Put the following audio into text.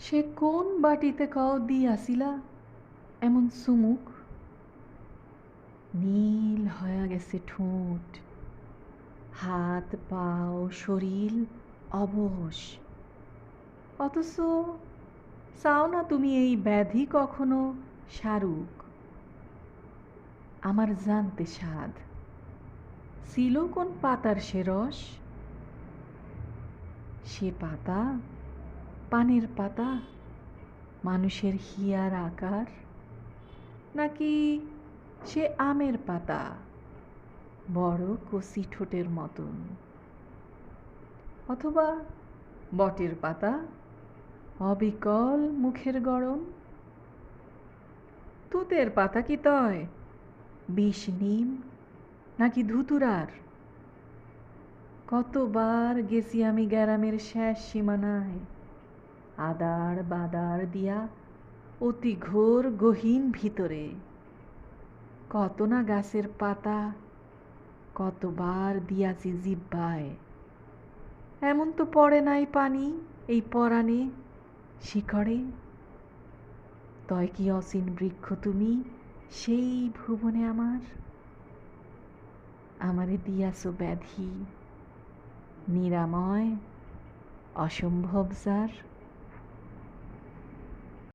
সে কোন বাটিতে কও দিয়াছিলা এমন সুমুক নীল হয়ে গেছে ঠোঁট। হাত, পাও, শরীর অবশ। অথচ চাও না তুমি এই ব্যাধি কখনো সারুক? আমার জানতে স্বাদ। ছিল কোন পাতার সে রস? সে পাতা পানের পাতা? মানুষের হিয়ার আকার? নাকি সে আমের পাতা? বড় কচি ঠোঁটের মতন। অথবা বটের পাতা? অবিকল মুখের গরম? তুতের পাতা কি তয়? বিষ নিম? নাকি ধুতুরার? কতবার গেছি আমি গ্যারামের শেষ সীমানায়? আদার বাদার দিয়া অতি ঘোর গহীন ভিতরে। কত না গাছের পাতা, কতবার দিয়াছি জিব্বায়। এমন তো পড়ে নাই পানি এই পরাণে শিখরে। তয় কি অসীন বৃক্ষ তুমি সেই ভুবনে আমার? আমারে দিয়াছ ব্যাধি, নিরাময়, অসম্ভব যার।